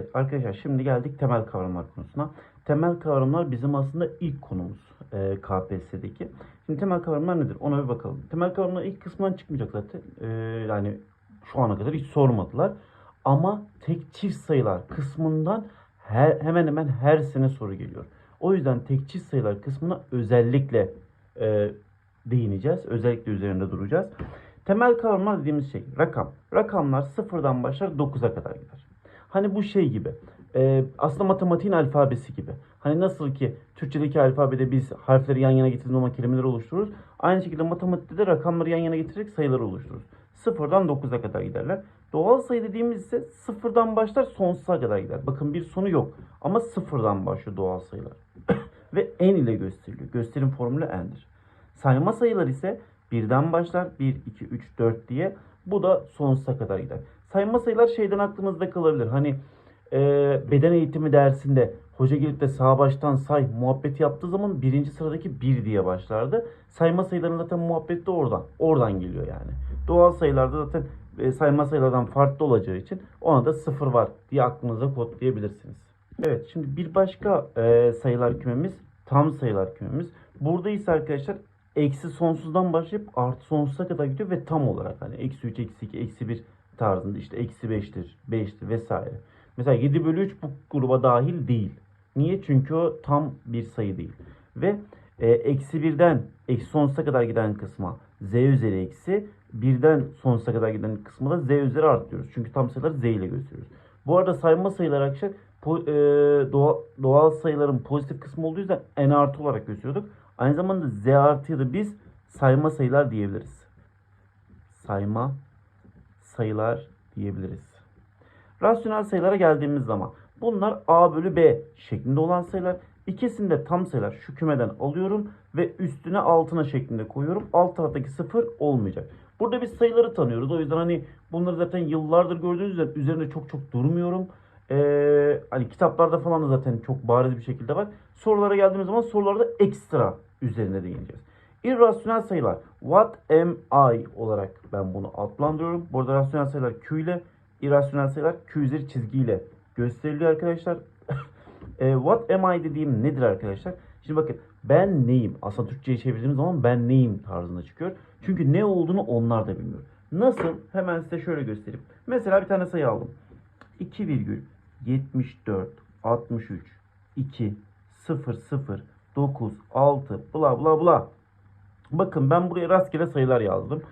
Evet arkadaşlar şimdi geldik temel kavramlar konusuna. Temel kavramlar bizim aslında ilk konumuz e, KPSS'deki. Şimdi temel kavramlar nedir? Ona bir bakalım. Temel kavramlar ilk kısmından çıkmayacak zaten. E, yani şu ana kadar hiç sormadılar. Ama tek çift sayılar kısmından her, hemen hemen her sene soru geliyor. O yüzden tek çift sayılar kısmına özellikle e, değineceğiz. Özellikle üzerinde duracağız. Temel kavramlar dediğimiz şey rakam. Rakamlar sıfırdan başlar 9'a kadar gider. Hani bu şey gibi. e, aslında matematiğin alfabesi gibi. Hani nasıl ki Türkçedeki alfabede biz harfleri yan yana getirdiğimiz zaman kelimeleri oluştururuz. Aynı şekilde matematikte de rakamları yan yana getirerek sayıları oluştururuz. Sıfırdan 9'a kadar giderler. Doğal sayı dediğimiz ise sıfırdan başlar sonsuza kadar gider. Bakın bir sonu yok. Ama sıfırdan başlıyor doğal sayılar. Ve n ile gösteriliyor. Gösterim formülü n'dir. Sayma sayılar ise birden başlar. 1, 2, 3, 4 diye. Bu da sonsuza kadar gider. Sayma sayılar şeyden aklınızda kalabilir. Hani e, beden eğitimi dersinde hoca gelip de sağ baştan say muhabbeti yaptığı zaman birinci sıradaki 1 diye başlardı. Sayma sayıların zaten muhabbeti de oradan. Oradan geliyor yani. Doğal sayılarda zaten e, sayma sayılardan farklı olacağı için ona da sıfır var diye aklınıza kodlayabilirsiniz. Evet şimdi bir başka e, sayılar kümemiz tam sayılar kümemiz. Burada ise arkadaşlar eksi sonsuzdan başlayıp artı sonsuza kadar gidiyor ve tam olarak hani eksi 3, eksi 2, eksi 1 tarzında işte eksi 5'tir, 5'tir vesaire. Mesela 7 bölü 3 bu gruba dahil değil. Niye? Çünkü o tam bir sayı değil. Ve e, eksi birden eksi sonsuza kadar giden kısma z üzeri eksi birden sonsuza kadar giden kısmı da z üzeri artıyoruz. Çünkü tam sayıları z ile gösteriyoruz. Bu arada sayma sayılar arkadaşlar e, doğa- doğal sayıların pozitif kısmı olduğu yüzden n artı olarak gösteriyorduk. Aynı zamanda z artıyı da biz sayma sayılar diyebiliriz. Sayma sayılar diyebiliriz. Rasyonel sayılara geldiğimiz zaman bunlar a bölü b şeklinde olan sayılar. İkisini de tam sayılar şu kümeden alıyorum ve üstüne altına şeklinde koyuyorum. Alt taraftaki sıfır olmayacak. Burada biz sayıları tanıyoruz. O yüzden hani bunları zaten yıllardır gördüğünüz üzere üzerinde çok çok durmuyorum. Ee, hani kitaplarda falan da zaten çok bariz bir şekilde var. Sorulara geldiğimiz zaman sorularda ekstra üzerine değineceğiz. İrrasyonel sayılar. What am I olarak ben bunu adlandırıyorum. Burada rasyonel sayılar Q ile, irrasyonel sayılar Q üzeri çizgiyle gösteriliyor arkadaşlar. E, what am I dediğim nedir arkadaşlar? Şimdi bakın ben neyim? Aslında Türkçe'ye çevirdiğimiz zaman ben neyim tarzında çıkıyor. Çünkü ne olduğunu onlar da bilmiyor. Nasıl? Hemen size şöyle göstereyim. Mesela bir tane sayı aldım. 2,74 63 2 0 0 9 6 bla bla bla. Bakın ben buraya rastgele sayılar yazdım.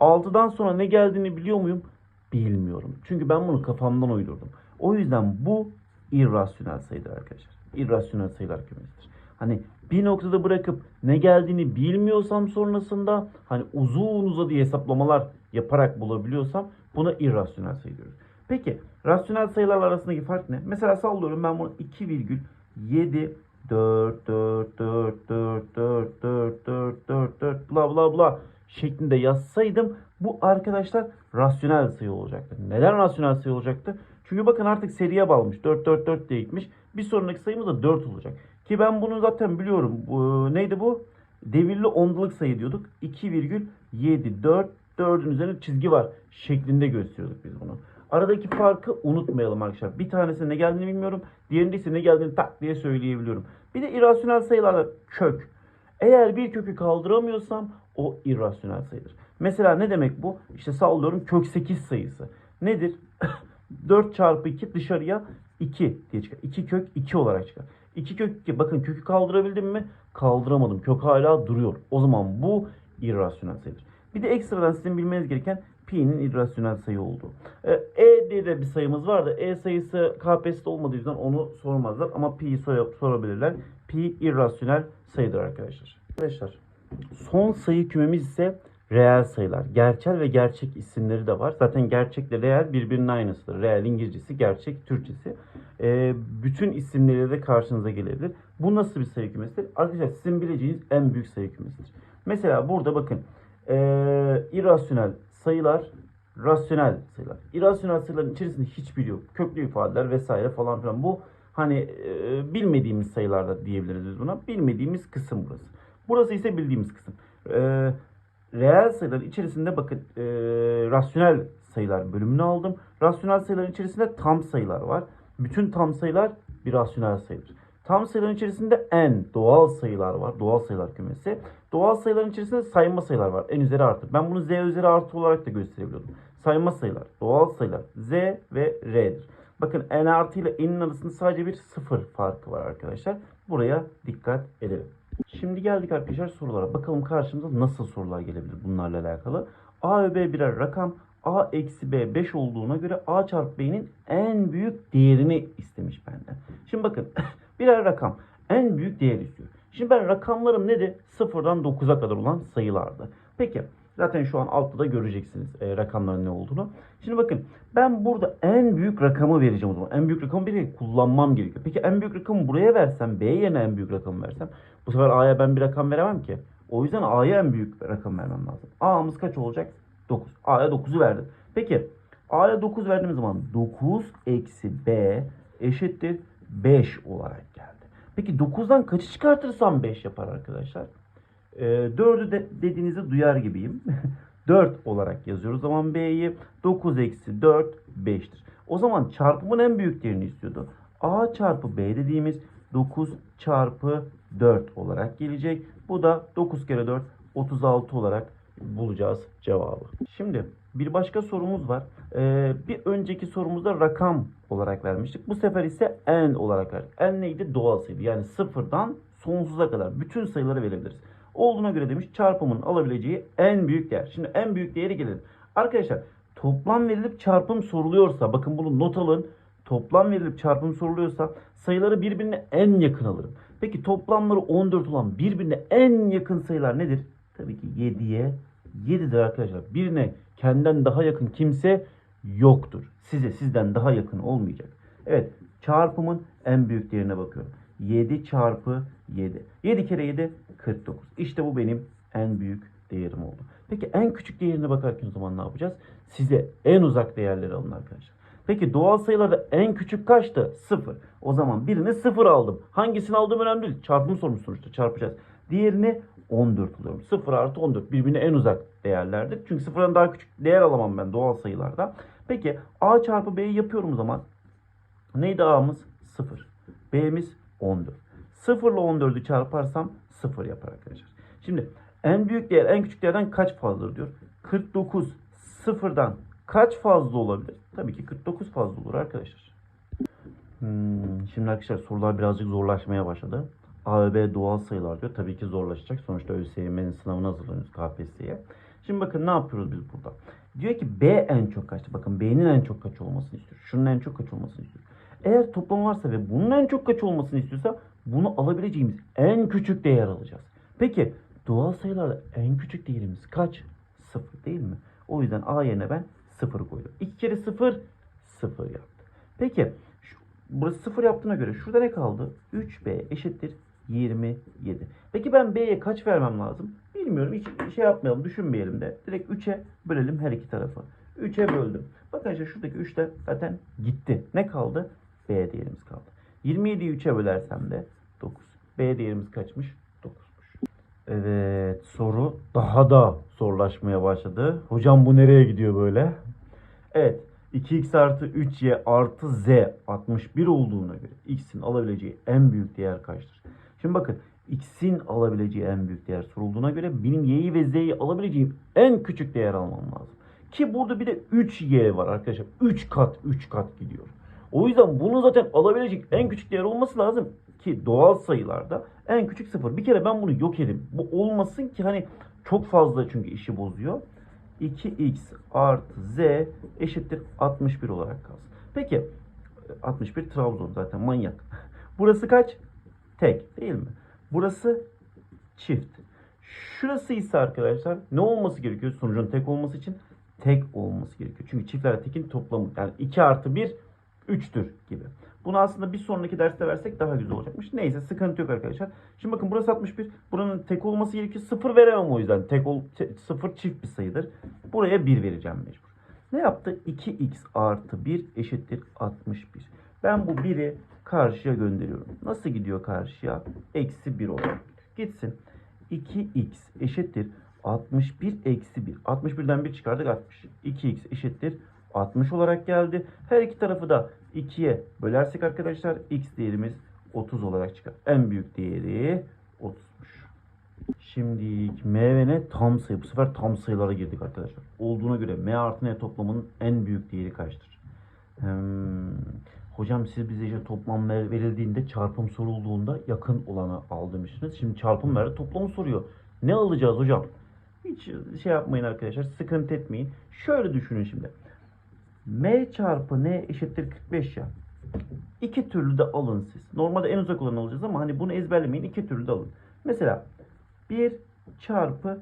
6'dan sonra ne geldiğini biliyor muyum? Bilmiyorum. Çünkü ben bunu kafamdan uydurdum. O yüzden bu irrasyonel sayıdır arkadaşlar. İrrasyonel sayılar kümesidir. Hani bir noktada bırakıp ne geldiğini bilmiyorsam sonrasında hani uzun uzadıya hesaplamalar yaparak bulabiliyorsam buna irrasyonel sayı diyoruz. Peki rasyonel sayılar arasındaki fark ne? Mesela sallıyorum ben bunu 2,7 4 4 4 4 4 4 4 4 4 bla bla bla şeklinde yazsaydım bu arkadaşlar rasyonel sayı olacaktı. Neden rasyonel sayı olacaktı? Çünkü bakın artık seriye bağlamış. 4 4 4 diye gitmiş. Bir sonraki sayımız da 4 olacak. Ki ben bunu zaten biliyorum. Bu, neydi bu? Devirli ondalık sayı diyorduk. 2,7 4 4'ün üzerine çizgi var şeklinde gösteriyorduk biz bunu. Aradaki farkı unutmayalım arkadaşlar. Bir tanesinin ne geldiğini bilmiyorum. Diğerinde ise ne geldiğini tak diye söyleyebiliyorum. Bir de irrasyonel sayılarda kök. Eğer bir kökü kaldıramıyorsam o irrasyonel sayıdır. Mesela ne demek bu? İşte sallıyorum kök 8 sayısı. Nedir? 4 çarpı 2 dışarıya 2 diye çıkar. 2 kök 2 olarak çıkar. 2 kök 2. Bakın kökü kaldırabildim mi? Kaldıramadım. Kök hala duruyor. O zaman bu irrasyonel sayıdır. Bir de ekstradan sizin bilmeniz gereken pi'nin irrasyonel sayı olduğu. Ee, E diye de bir sayımız var da E sayısı KPSS'de olmadığı yüzden onu sormazlar ama pi'yi sor- sorabilirler. Pi irrasyonel sayıdır arkadaşlar. Arkadaşlar son sayı kümemiz ise reel sayılar. Gerçel ve gerçek isimleri de var. Zaten gerçekle reel birbirinin aynısıdır. Reel İngilizcesi, gerçek Türkçesi. Ee, bütün isimleriyle de karşınıza gelebilir. Bu nasıl bir sayı kümesidir? Arkadaşlar sizin bileceğiniz en büyük sayı kümesidir. Mesela burada bakın ee, irrasyonel sayılar, rasyonel sayılar. İrrasyonel sayıların içerisinde hiçbiri yok. Köklü ifadeler vesaire falan filan. Bu hani e, bilmediğimiz sayılarda diyebiliriz biz buna. Bilmediğimiz kısım burası. Burası ise bildiğimiz kısım. E, reel sayıların içerisinde bakın e, rasyonel sayılar bölümünü aldım. Rasyonel sayıların içerisinde tam sayılar var. Bütün tam sayılar bir rasyonel sayıdır. Tam sayıların içerisinde n doğal sayılar var. Doğal sayılar kümesi. Doğal sayıların içerisinde sayma sayılar var. n üzeri artı. Ben bunu z üzeri artı olarak da gösterebiliyordum. Sayma sayılar, doğal sayılar z ve r'dir. Bakın n artı ile n'in arasında sadece bir sıfır farkı var arkadaşlar. Buraya dikkat edelim. Şimdi geldik arkadaşlar sorulara. Bakalım karşımıza nasıl sorular gelebilir bunlarla alakalı. A ve B birer rakam. A eksi B 5 olduğuna göre A çarpı B'nin en büyük değerini istemiş benden. Şimdi bakın birer rakam en büyük değer istiyor. Şimdi ben rakamlarım nedir? Sıfırdan 9'a kadar olan sayılardı. Peki zaten şu an altta da göreceksiniz e, rakamların ne olduğunu. Şimdi bakın ben burada en büyük rakamı vereceğim o zaman. En büyük rakamı bir kullanmam gerekiyor. Peki en büyük rakamı buraya versem, B'ye yerine en büyük rakamı versem bu sefer A'ya ben bir rakam veremem ki. O yüzden A'ya en büyük rakam vermem lazım. A'mız kaç olacak? 9. A'ya 9'u verdim. Peki A'ya 9 verdiğim zaman 9 eksi B eşittir 5 olarak geldi. Peki 9'dan kaçı çıkartırsam 5 yapar arkadaşlar? Ee, 4'ü de dediğinizi duyar gibiyim. 4 olarak yazıyoruz. Zaman B'yi 9 eksi 4 5'tir. O zaman çarpımın en büyük değerini istiyordu. A çarpı B dediğimiz 9 çarpı 4 olarak gelecek. Bu da 9 kere 4 36 olarak bulacağız cevabı. Şimdi bir başka sorumuz var. Ee, bir önceki sorumuzda rakam olarak vermiştik. Bu sefer ise n olarak verdik. n neydi? Doğal sayıydı. Yani sıfırdan sonsuza kadar bütün sayıları verebiliriz. Olduğuna göre demiş çarpımın alabileceği en büyük değer. Şimdi en büyük değeri gelelim. Arkadaşlar toplam verilip çarpım soruluyorsa bakın bunu not alın. Toplam verilip çarpım soruluyorsa sayıları birbirine en yakın alırım. Peki toplamları 14 olan birbirine en yakın sayılar nedir? Tabii ki 7'ye 7'dir arkadaşlar. Birine kendinden daha yakın kimse yoktur. Size sizden daha yakın olmayacak. Evet çarpımın en büyük değerine bakıyorum. 7 çarpı 7. 7 kere 7 49. İşte bu benim en büyük değerim oldu. Peki en küçük değerine bakarken o zaman ne yapacağız? Size en uzak değerleri alın arkadaşlar. Peki doğal sayılarda en küçük kaçtı? 0. O zaman birini 0 aldım. Hangisini aldığım önemli değil. Çarpım sormuş sonuçta çarpacağız. Diğerini 14 alıyorum. 0 artı 14 birbirine en uzak değerlerdir. Çünkü sıfırdan daha küçük değer alamam ben doğal sayılarda. Peki A çarpı B'yi yapıyorum zaman. Neydi A'mız? 0. B'miz 14. 0 ile 14'ü çarparsam 0 yapar arkadaşlar. Şimdi en büyük değer en küçük değerden kaç fazladır diyor. 49 sıfırdan kaç fazla olabilir? Tabii ki 49 fazla olur arkadaşlar. Hmm, şimdi arkadaşlar sorular birazcık zorlaşmaya başladı. A ve B doğal sayılar diyor. Tabii ki zorlaşacak. Sonuçta ÖSYM'nin sınavına hazırlanıyoruz KPSS'ye. Şimdi bakın ne yapıyoruz biz burada? Diyor ki B en çok kaçtı. Bakın B'nin en çok kaç olmasını istiyor. Şunun en çok kaç olmasını istiyor. Eğer toplam varsa ve bunun en çok kaç olmasını istiyorsa bunu alabileceğimiz en küçük değer alacağız. Peki doğal sayılarda en küçük değerimiz kaç? Sıfır değil mi? O yüzden A yerine ben sıfır koydum. 2 kere sıfır sıfır yaptı. Peki şu, burası sıfır yaptığına göre şurada ne kaldı? 3B eşittir 27. Peki ben B'ye kaç vermem lazım? Bilmiyorum. Hiç şey yapmayalım. Düşünmeyelim de. Direkt 3'e bölelim her iki tarafı. 3'e böldüm. Bakın işte şuradaki 3 de zaten gitti. Ne kaldı? B değerimiz kaldı. 27'yi 3'e bölersem de 9. B değerimiz kaçmış? 9'muş. Evet soru daha da zorlaşmaya başladı. Hocam bu nereye gidiyor böyle? Evet 2x artı 3y artı z 61 olduğuna göre x'in alabileceği en büyük değer kaçtır? Şimdi bakın x'in alabileceği en büyük değer sorulduğuna göre benim y'yi ve z'yi alabileceğim en küçük değer almam lazım. Ki burada bir de 3y var arkadaşlar. 3 kat 3 kat gidiyor. O yüzden bunu zaten alabilecek en küçük değer olması lazım ki doğal sayılarda en küçük sıfır. Bir kere ben bunu yok edeyim. Bu olmasın ki hani çok fazla çünkü işi bozuyor. 2x artı z eşittir 61 olarak kalsın. Peki 61 Trabzon zaten manyak. Burası kaç? Tek değil mi? Burası çift. Şurası ise arkadaşlar ne olması gerekiyor sonucun tek olması için? Tek olması gerekiyor. Çünkü çiftler tekin toplamı yani 2 artı 1 3'tür gibi. Bunu aslında bir sonraki derste versek daha güzel olacakmış. Neyse sıkıntı yok arkadaşlar. Şimdi bakın burası 61. Buranın tek olması gerekiyor. 0 veremem o yüzden. Tek ol, 0 çift bir sayıdır. Buraya 1 vereceğim mecbur. Ne yaptı? 2x artı 1 eşittir 61. Ben bu 1'i karşıya gönderiyorum. Nasıl gidiyor karşıya? Eksi 1 olarak. Gitsin. 2x eşittir 61 eksi 1. 61'den 1 çıkardık 60. 2x eşittir 60 olarak geldi. Her iki tarafı da 2'ye bölersek arkadaşlar x değerimiz 30 olarak çıkar. En büyük değeri 30'muş. Şimdi m ve n tam sayı. Bu sefer tam sayılara girdik arkadaşlar. Olduğuna göre m artı n toplamının en büyük değeri kaçtır? Hmm, hocam siz bize işte toplam ver- verildiğinde çarpım sorulduğunda yakın olanı al demiştiniz. Şimdi çarpım verdi toplamı soruyor. Ne alacağız hocam? Hiç şey yapmayın arkadaşlar. Sıkıntı etmeyin. Şöyle düşünün şimdi. M çarpı N eşittir 45 ya. İki türlü de alın siz. Normalde en uzak olanı alacağız ama hani bunu ezberlemeyin. iki türlü de alın. Mesela 1 çarpı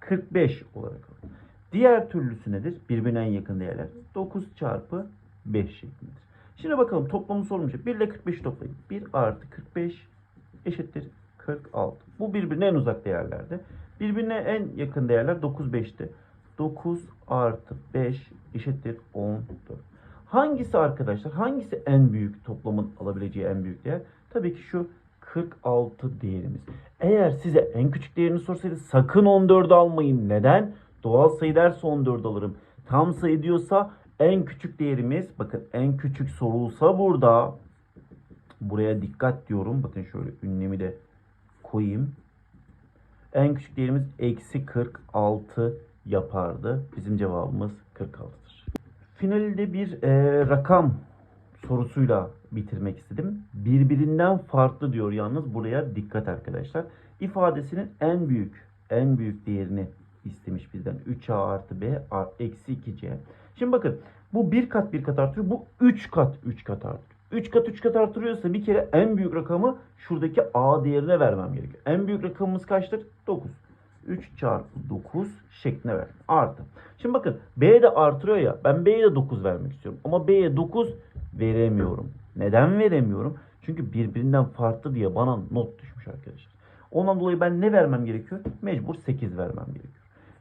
45 olarak alın. Diğer türlüsü nedir? Birbirine en yakın değerler. 9 çarpı 5 şeklindedir. Şimdi bakalım toplamı sormuş. 1 ile 45'i toplayın. 1 artı 45 eşittir 46. Bu birbirine en uzak değerlerdi. Birbirine en yakın değerler 9 5'ti. 9 artı 5 eşittir 14. Hangisi arkadaşlar? Hangisi en büyük toplamın alabileceği en büyük değer? Tabii ki şu 46 değerimiz. Eğer size en küçük değerini sorsaydı sakın 14 almayın. Neden? Doğal sayı derse 14 alırım. Tam sayı diyorsa en küçük değerimiz bakın en küçük sorulsa burada buraya dikkat diyorum. Bakın şöyle ünlemi de koyayım. En küçük değerimiz eksi 46 yapardı. Bizim cevabımız 46'dır. Finalde bir e, rakam sorusuyla bitirmek istedim. Birbirinden farklı diyor yalnız buraya dikkat arkadaşlar. İfadesinin en büyük en büyük değerini istemiş bizden. 3a artı b eksi 2c. Şimdi bakın bu bir kat bir kat artıyor. Bu 3 kat 3 kat artıyor. 3 kat 3 kat artırıyorsa bir kere en büyük rakamı şuradaki a değerine vermem gerekiyor. En büyük rakamımız kaçtır? 9. 3 çarpı 9 şeklinde ver. Artı. Şimdi bakın B de artırıyor ya. Ben B'ye de 9 vermek istiyorum. Ama B'ye 9 veremiyorum. Neden veremiyorum? Çünkü birbirinden farklı diye bana not düşmüş arkadaşlar. Ondan dolayı ben ne vermem gerekiyor? Mecbur 8 vermem gerekiyor.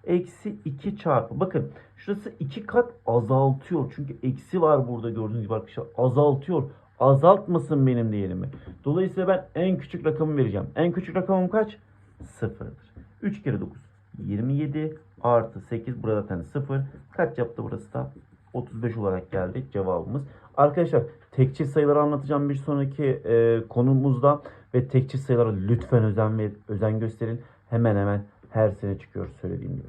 Eksi 2 çarpı. Bakın şurası 2 kat azaltıyor. Çünkü eksi var burada gördüğünüz gibi arkadaşlar. Azaltıyor. Azaltmasın benim değerimi. Dolayısıyla ben en küçük rakamı vereceğim. En küçük rakamım kaç? Sıfırdır. 3 kere 9. 27 artı 8 burada zaten 0. Kaç yaptı burası da? 35 olarak geldi cevabımız. Arkadaşlar tekçil sayıları anlatacağım bir sonraki e, konumuzda ve tekçil sayılara lütfen özen ve özen gösterin. Hemen hemen her sene çıkıyor söylediğim gibi.